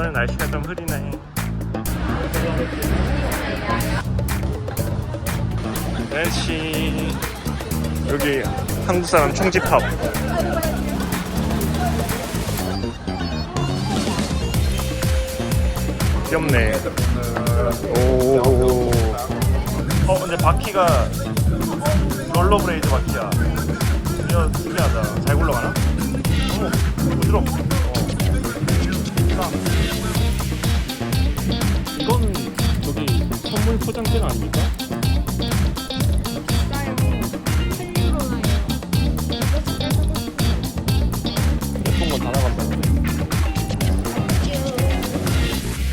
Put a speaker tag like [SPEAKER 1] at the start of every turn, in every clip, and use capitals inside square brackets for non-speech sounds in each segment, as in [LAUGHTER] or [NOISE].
[SPEAKER 1] 오늘 날씨가 좀 흐리네. 날씨 여기 한국 사람 총집합. 귀엽네. 오. 어 근데 바퀴가 롤러브레이드 바퀴야. 이거 특이하다. 잘 굴러가나? 어머 부드럽. 어. 이건 저기 선물 포장지는 아닙니까? 예쁜 건 다 나간다는데.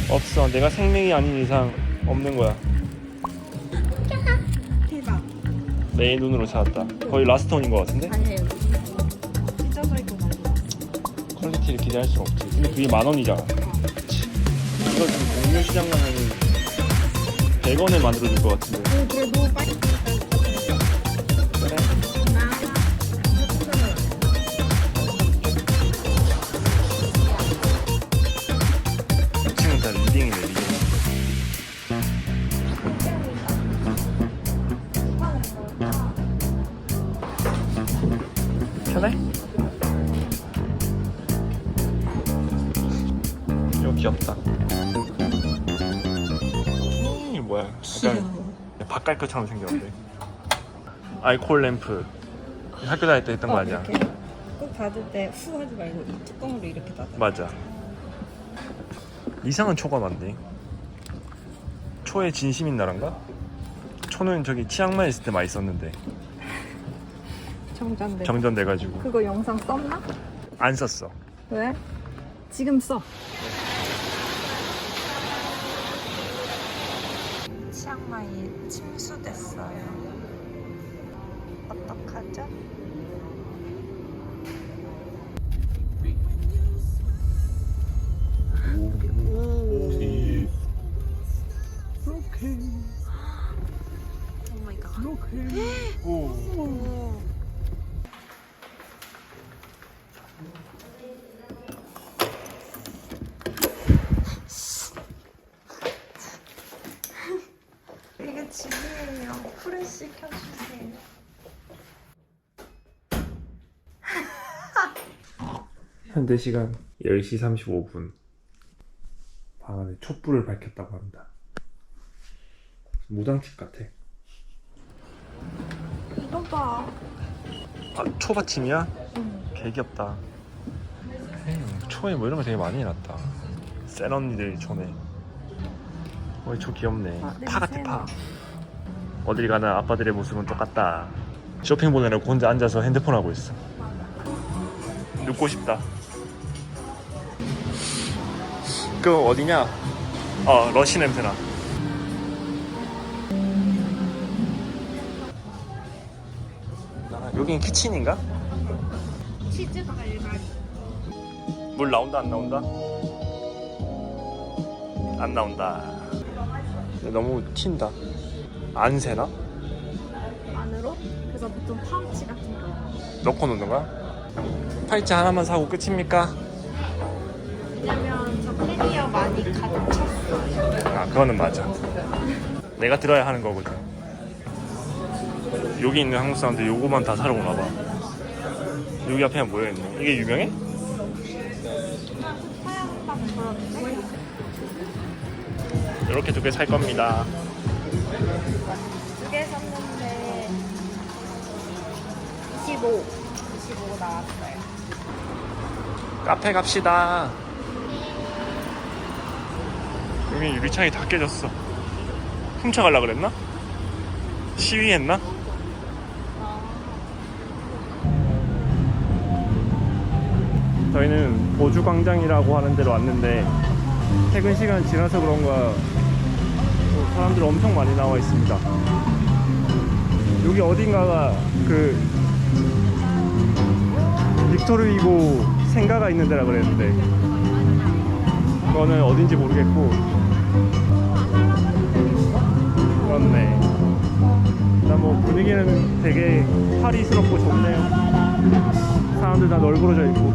[SPEAKER 1] 없어. 내가 생명이 아닌 이상 없는 거야.
[SPEAKER 2] 대박.
[SPEAKER 1] 내 눈으로 찾았다. 거의 라스트 원인 것 같은데?
[SPEAKER 2] 아니에요.
[SPEAKER 1] 퀄리티를 기대할 수 없지. 근데 그게 만 원이잖아. 이거 지금 공유 시장 가면은 100원에 만들어줄 것 같은데.
[SPEAKER 2] 오, 그래도 빨리.
[SPEAKER 1] 바깔것처럼 생겼는데. 알콜 램프. 학교 다닐 때 했던 거 아니야?
[SPEAKER 2] 어, 이렇게 꼭 닫을 때 후 하지 말고 이 뚜껑으로 이렇게 닫아.
[SPEAKER 1] 맞아. 이상한 초가 많네. 초의 진심인 나란가? 초는 저기 치앙마이 있을 때 썼는데
[SPEAKER 2] 정전돼.
[SPEAKER 1] 정전돼가지고
[SPEAKER 2] 그거 영상 썼나?
[SPEAKER 1] 안 썼어.
[SPEAKER 2] 왜? 지금 써. 치앙마이 침수됐어요. 어떡하죠? 오 마이 갓.
[SPEAKER 1] 오.
[SPEAKER 2] 이게 집이에요. 풀을 시켜주세요.
[SPEAKER 1] 현대 시간 10시 35분. 방 안에 촛불을 밝혔다고 합니다. 무당집 같아.
[SPEAKER 2] 이거 봐.
[SPEAKER 1] 아, 초받침이야?
[SPEAKER 2] 응.
[SPEAKER 1] 개 귀엽다. 에휴, 초에 뭐 이런 거 되게 많이 해놨다. 센 언니들 초네. 어이, 초 귀엽네.
[SPEAKER 2] 아,
[SPEAKER 1] 파 같아,
[SPEAKER 2] 냄새나.
[SPEAKER 1] 파. 어딜 가나 아빠들의 모습은 똑같다. 쇼핑 보느라고 혼자 앉아서 핸드폰 하고 있어. 눕고 싶다. 그 어디냐? 어, 러시 냄새나. 아, 여긴 키친인가?
[SPEAKER 2] 치즈 달걀.
[SPEAKER 1] 물 나온다 안 나온다? 안 나온다. 너무 튄다. 안 새나?
[SPEAKER 2] 안으로? 그래서 보통 파우치 같은 거.
[SPEAKER 1] 넣고 놓는 거야? 팔찌 하나만 사고 끝입니까?
[SPEAKER 2] 왜냐면 저
[SPEAKER 1] 아 그거는 맞아. 내가 들어야 하는 거거든. 여기 있는 한국 사람들 요거만 다 사러 오나 봐. 여기 앞에 모여 있네. 이게 유명해? 이렇게 두 개 살 겁니다.
[SPEAKER 2] 두 개 샀는데 25. 25 나왔어요.
[SPEAKER 1] 카페 갑시다. 여기 유리창이 다 깨졌어. 훔쳐갈라 그랬나? 시위했나? 저희는 보주광장이라고 하는 데로 왔는데 퇴근 시간 지나서 그런가 또 사람들 엄청 많이 나와 있습니다. 여기 어딘가가 그 빅토르 위고 생가가 있는 데라 그랬는데 그거는 어딘지 모르겠고 그렇네. 일단 뭐 분위기는 되게 파리스럽고 좋네요. 사람들 다 널브러져 있고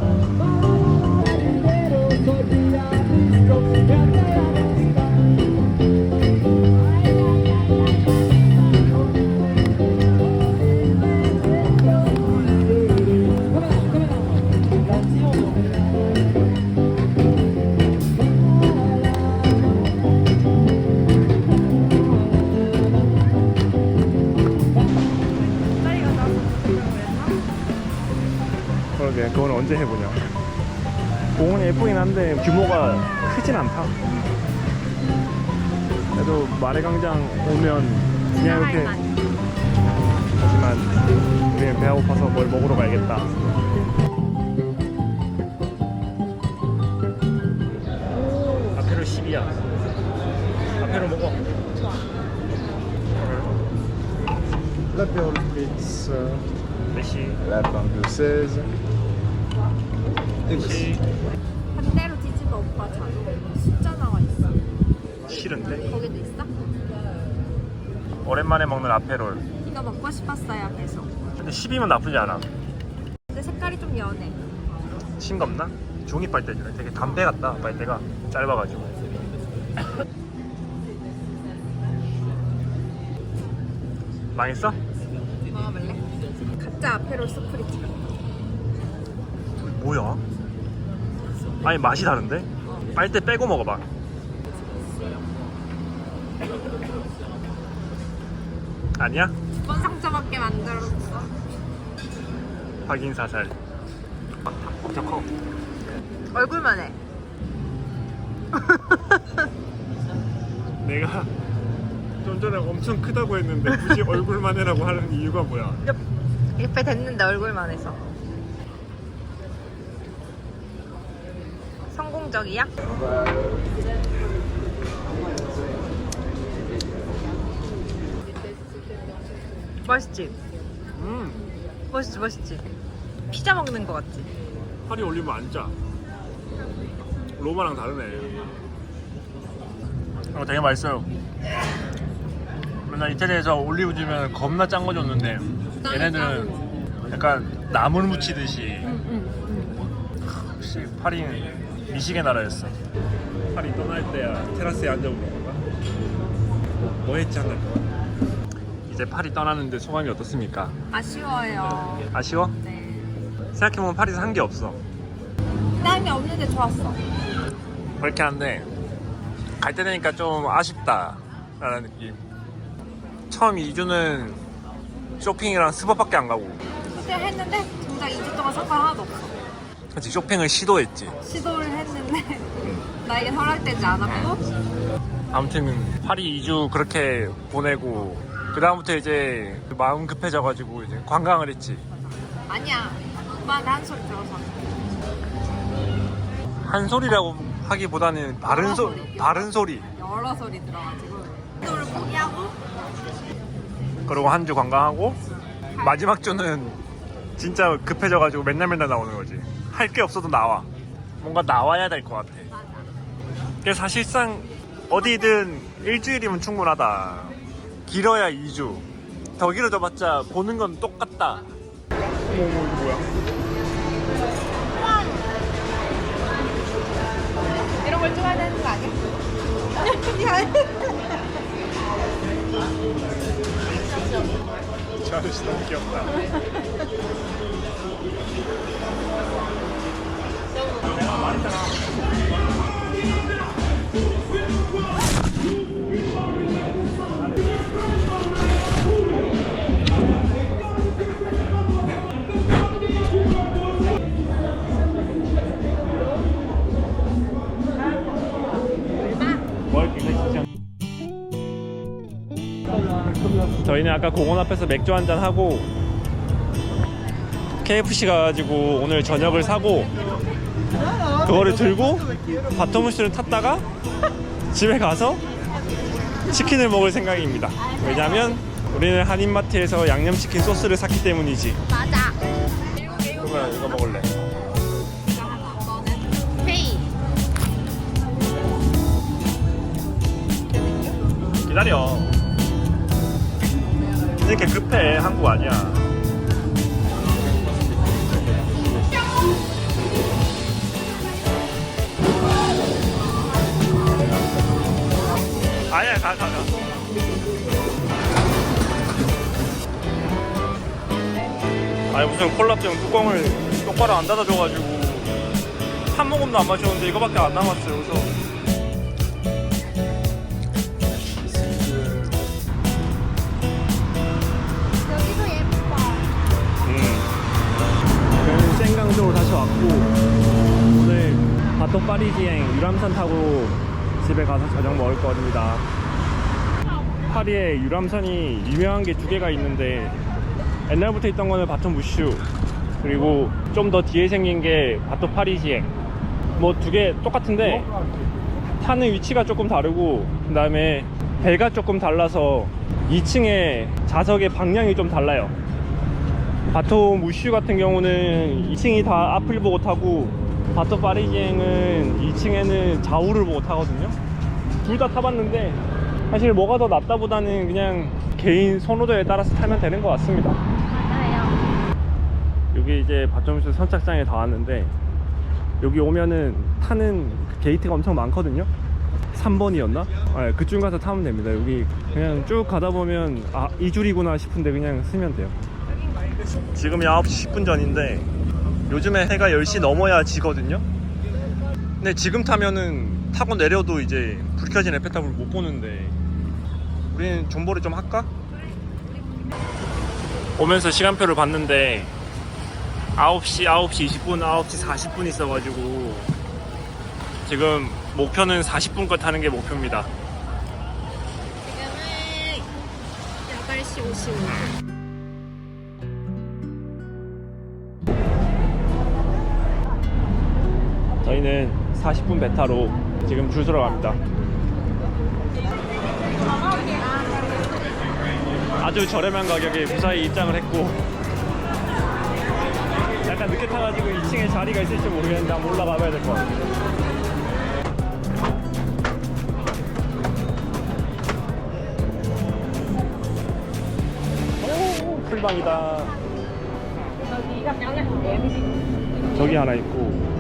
[SPEAKER 1] 언제 해보냐? 공원이 예쁘긴 한데 규모가 크진 않다. 그래도 마래광장 오면 그냥 이렇게 하지만 우리는 배가 고파서 뭘 먹으러 가야겠다. 아페로 10이야. 아페로 먹어.
[SPEAKER 3] L'apéro Spritz, euh,
[SPEAKER 1] 몇시?
[SPEAKER 3] La Blanc de 16.
[SPEAKER 2] 반대로 뒤집어 오빠 자료 숫자 나와 있어.
[SPEAKER 1] 싫은데
[SPEAKER 2] 거기도 있어?
[SPEAKER 1] 오랜만에 먹는 아페롤
[SPEAKER 2] 이거 먹고 싶었어요 계속.
[SPEAKER 1] 근데 10이면 나쁘지 않아
[SPEAKER 2] 근데 색깔이 좀 연해.
[SPEAKER 1] 싱겁나? 종이 빨대주네 되게 담배 같다 빨대가 짧아가지고 [COUGHS] 망했어?
[SPEAKER 2] 먹어볼래? 가짜 아페롤 스프리츠.
[SPEAKER 1] 뭐야? 아니 맛이 다른데? 빨대 빼고 먹어봐 아니야?
[SPEAKER 2] 두번 상처받게 만들었어.
[SPEAKER 1] 확인 사살 엄청 커
[SPEAKER 2] 얼굴만 해. [LAUGHS]
[SPEAKER 1] 내가 좀 전에 엄청 크다고 했는데 굳이 얼굴만 해라고 하는 이유가 뭐야?
[SPEAKER 2] 옆에 됐는데 얼굴만 해서. 성공적이야? 맛있지?
[SPEAKER 1] 음
[SPEAKER 2] 맛있지 맛있지? 피자 먹는 거 같지?
[SPEAKER 1] 팔이 올리면 안 짜. 로마랑 다르네. 어, 되게 맛있어요. 맨날 이태리에서 올리브 주면 겁나 짠 거 줬는데 얘네들은 약간 나물 무치듯이 혹시 파리 미식의 나라였어. 파리 떠날 때야 테라스에 앉아보는 건가? 뭐 했지 한달 동안? 이제 파리 떠나는데 소감이 어떻습니까?
[SPEAKER 2] 아쉬워요.
[SPEAKER 1] 아쉬워?
[SPEAKER 2] 네.
[SPEAKER 1] 생각해보면 파리에서 한 게 없어.
[SPEAKER 2] 딴게 없는데 좋았어.
[SPEAKER 1] 그렇게 한데 갈 때 되니까 좀 아쉽다라는 느낌. 처음 2주는 쇼핑이랑 스벅밖에 안 가고
[SPEAKER 2] 그때 했는데 정작 2주 동안 상관 하나도 없어.
[SPEAKER 1] 그치 쇼핑을 시도했지.
[SPEAKER 2] 시도를 했는데 나에게 허락되지 않았고
[SPEAKER 1] 아무튼 파리 2주 그렇게 보내고 그 다음부터 이제 마음 급해져가지고 이제 관광을 했지.
[SPEAKER 2] 아니야. 오빠한테 한 소리 들어서.
[SPEAKER 1] 한 소리라고 하기보다는 바른 소
[SPEAKER 2] 소리.
[SPEAKER 1] 바른 소리.
[SPEAKER 2] 여러 소리 들어가지고 시도를 포기하고
[SPEAKER 1] 그리고 한 주 관광하고 마지막 주는 진짜 급해져가지고 맨날 맨날 나오는 거지. 할 게 없어도 나와. 뭔가 나와야 될 것 같아. 그래서 사실상 어디든 일주일이면 충분하다. 길어야 2주. 더 길어져봤자 보는 건 똑같다. 어머, 어머, 이거 뭐야?
[SPEAKER 2] 이런 걸 좋아야 되는 거 아니야? [LAUGHS]
[SPEAKER 1] 너무 귀엽다. [LAUGHS] 저희는 아까 공원 앞에서 맥주 한 잔 하고 KFC 가가지고 오늘 저녁을 사고 그거를 들고 바토무스를 탔다가 집에 가서 치킨을 먹을 생각입니다. 왜냐면 우리는 한인마트에서 양념치킨 소스를 샀기 때문이지.
[SPEAKER 2] 맞아.
[SPEAKER 1] 그러면 이거 먹을래.
[SPEAKER 2] 페이.
[SPEAKER 1] 기다려. 이렇게 급해 한국 아니야. 아니야 가 가, 가. 아니 무슨 콜라병 뚜껑을 똑바로 안 닫아줘가지고 한 모금도 안 마셨는데 이거밖에 안 남았어요 그래서
[SPEAKER 2] 여기도 예뻐.
[SPEAKER 1] 저희는 생강적으로 다시 왔고 오늘 바토 파리지행 유람선 타고 집에 가서 저녁 먹을 겁니다. 파리에 유람선이 유명한 게 두 개가 있는데 옛날부터 있던 거는 바토 무슈 그리고 좀 더 뒤에 생긴 게 바토 파리지행 뭐 두 개 똑같은데 타는 위치가 조금 다르고 그 다음에 배가 조금 달라서 2층에 좌석의 방향이 좀 달라요 바토 무슈 같은 경우는 2층이 다 앞을 보고 타고 바토 파리지행은 2층에는 좌우를 보고 타거든요. 둘 다 타봤는데 사실 뭐가 더 낫다 보다는 그냥 개인 선호도에 따라서 타면 되는 것 같습니다.
[SPEAKER 2] 맞아요.
[SPEAKER 1] 여기 이제 바토 무슈 선착장에 다 왔는데 여기 오면은 타는 그 게이트가 엄청 많거든요. 3번이었나? 아, 그중 가서 타면 됩니다. 여기 그냥 쭉 가다 보면 아 이 줄이구나 싶은데 그냥 쓰면 돼요. 지금이 9시 10분 전인데 요즘에 해가 10시 넘어야 지거든요 근데 지금 타면은 타고 내려도 이제 불 켜진 에펠탑을 못 보는데 우리는 존버를 좀 할까? 오면서 시간표를 봤는데 9시, 9시 20분, 9시 40분 있어가지고 지금 목표는 40분 거 타는 게 목표입니다
[SPEAKER 2] 지금은 8시 55분.
[SPEAKER 1] 저희는 40분 배 타로 지금 줄 서러 갑니다. 아주 저렴한 가격에 무사히 입장을 했고 약간 늦게 타가지고 2층에 자리가 있을지 모르겠는데 한번 올라가 봐야 될 것 같아요. 오, 풀방이다. 저기 하나 있고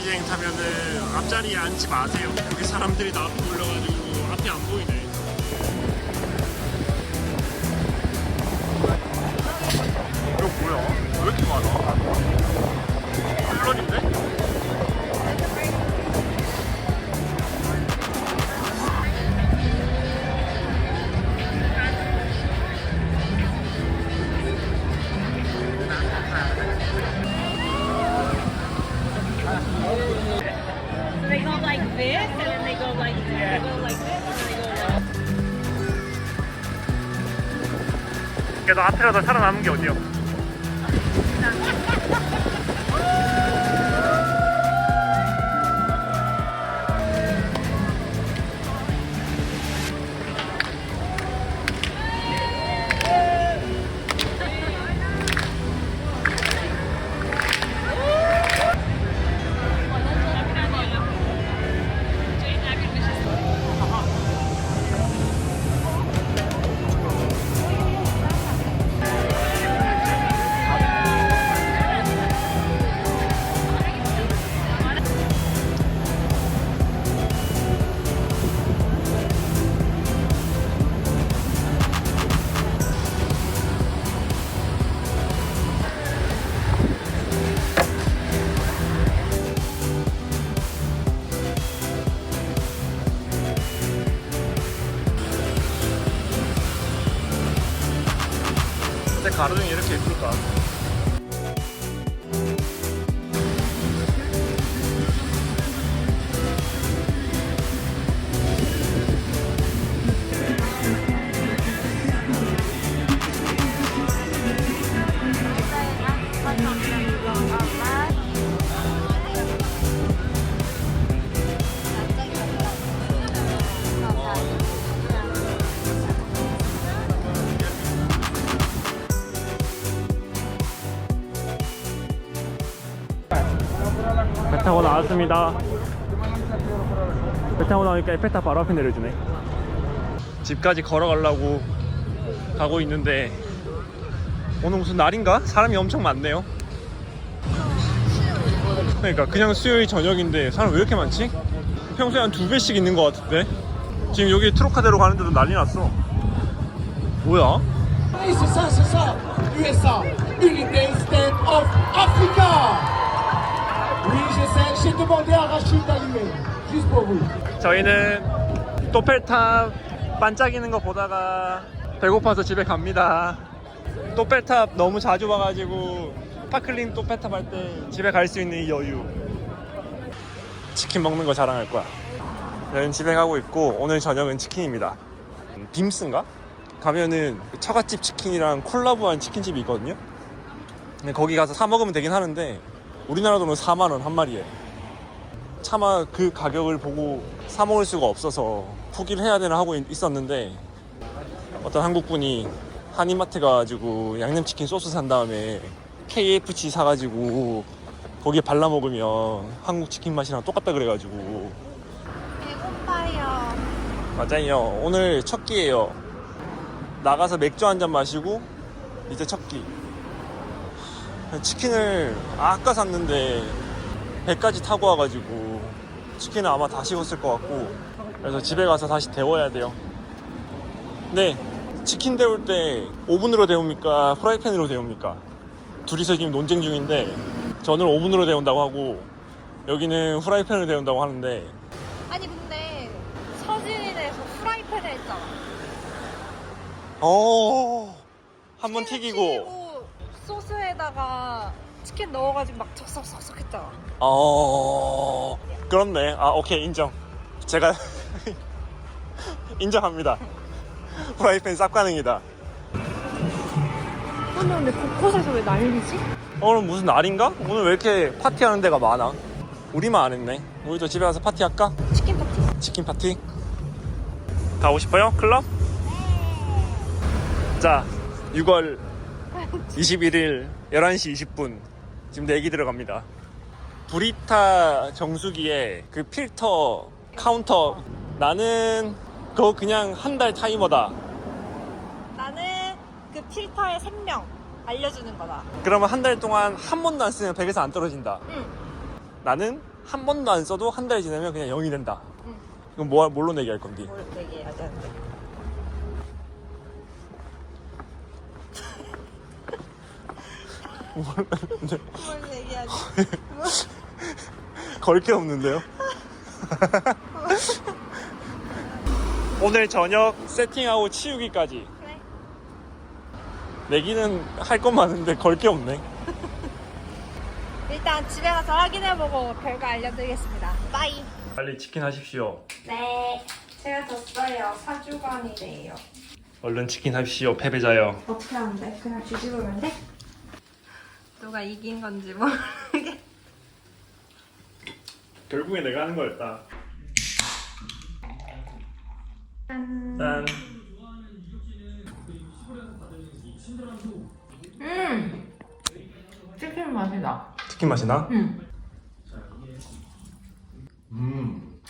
[SPEAKER 1] 바토파리지행 타면은 앞자리에 앉지 마세요. 여기 사람들이 다 앞에 몰려가지고 앞이 안 보이네. 이거 뭐야? 왜 이렇게 많아? 플런인데? 앞이라도 살아남은 게 어디요? 가로등이 이렇게 예쁠까? 타고 나왔습니다. 배 타고 나오니까 에펠탑 바로 앞에 내려주네. 집까지 걸어가려고 가고 있는데 오늘 무슨 날인가? 사람이 엄청 많네요. 그러니까 그냥 수요일 저녁인데 사람 왜 이렇게 많지? 평소에 한 두 배씩 있는 것 같은데 지금 여기 트로카대로 가는데도 난리 났어 뭐야?
[SPEAKER 4] J'ai demandé à Rachid.
[SPEAKER 1] 저희는 또펠탑 반짝이는 거 보다가 배고파서 집에 갑니다. 또펠탑 너무 자주 봐가지고 스파클링 또펠탑 할 때 집에 갈 수 있는 이 여유. 치킨 먹는 거 자랑할 거야. 저희는 집에 가고 있고 오늘 저녁은 치킨입니다. 음, 빔스인가? 가면은 처갓집 치킨이랑 콜라보한 치킨집이 있거든요. 근데 거기 가서 사 먹으면 되긴 하는데 우리나라 돈은 4만 원 한 마리에. 차마 그 가격을 보고 사 먹을 수가 없어서 포기를 해야 되나 하고 있- 있었는데 어떤 한국 분이 한인마트 가가지고 양념치킨 소스 산 다음에 KFC 사가지고 거기에 발라 먹으면 한국 치킨 맛이랑 똑같다 그래가지고.
[SPEAKER 2] 배고파요.
[SPEAKER 1] 맞아요. 오늘 첫 끼예요. 나가서 맥주 한 잔 마시고 이제 첫끼. 치킨을 아까 샀는데 배까지 타고 와가지고 치킨은 아마 다 식었을 것 같고 그래서 집에 가서 다시 데워야 돼요. 네 치킨 데울 때 오븐으로 데웁니까? 프라이팬으로 데웁니까? 둘이서 지금 논쟁 중인데 저는 오븐으로 데운다고 하고 여기는 후라이팬으로 데운다고 하는데.
[SPEAKER 2] 아니 근데 서진이네에서 프라이팬에 했잖아.
[SPEAKER 1] 어, 한번
[SPEAKER 2] 치킨을
[SPEAKER 1] 튀기고,
[SPEAKER 2] 소스에다가 치킨 넣어가지고 막 척척척척 했잖아.
[SPEAKER 1] 어, 그렇네. 아, 오케이, 인정. 제가 [LAUGHS] 인정합니다. 프라이팬 쌉 가능이다.
[SPEAKER 2] 오늘 근데 곳곳에서 왜 난리지?
[SPEAKER 1] 오늘 무슨 날인가? 오늘 왜 이렇게 파티하는 데가 많아? 우리만 안 했네. 우리도 집에 가서 파티할까?
[SPEAKER 2] 치킨 파티.
[SPEAKER 1] 치킨 파티? 가고 싶어요? 클럽? 자, 6월 21일 11시 20분. 지금 내기 들어갑니다. 브리타 정수기에 그 필터 카운터 나는 그거 그냥 한 달 타이머다.
[SPEAKER 2] 나는 그 필터의 생명 알려주는 거다.
[SPEAKER 1] 그러면 한 달 동안 한 번도 안 쓰면 100에서 안 떨어진다.
[SPEAKER 2] 응.
[SPEAKER 1] 나는 한 번도 안 써도 한 달 지나면 그냥 0이 된다.
[SPEAKER 2] 응.
[SPEAKER 1] 그럼 뭐, 뭘로 내기할 건디?
[SPEAKER 2] 뭘 얘기해야 되는데. [LAUGHS] 뭘 얘기하지? [LAUGHS]
[SPEAKER 1] 걸 게 없는데요? [LAUGHS] 오늘 저녁 세팅하고 치우기까지
[SPEAKER 2] 그래.
[SPEAKER 1] 내기는 할건 많은데 걸 게 없네
[SPEAKER 2] 일단 집에 가서 확인해보고 결과 알려드리겠습니다. 빠이.
[SPEAKER 1] 빨리 치킨 하십시오
[SPEAKER 2] 네. 제가 졌어요. 사주간이래요.
[SPEAKER 1] 얼른 치킨 하십시오 패배자요
[SPEAKER 2] 어떻게 하는데? 그냥 뒤집으면 돼? 누가 이긴 건지 모르게.
[SPEAKER 1] 결국에 내가 하는 거였다. 짠.
[SPEAKER 5] 음 치킨 맛이 나.
[SPEAKER 1] 치킨 맛이 나?
[SPEAKER 5] 음. 음.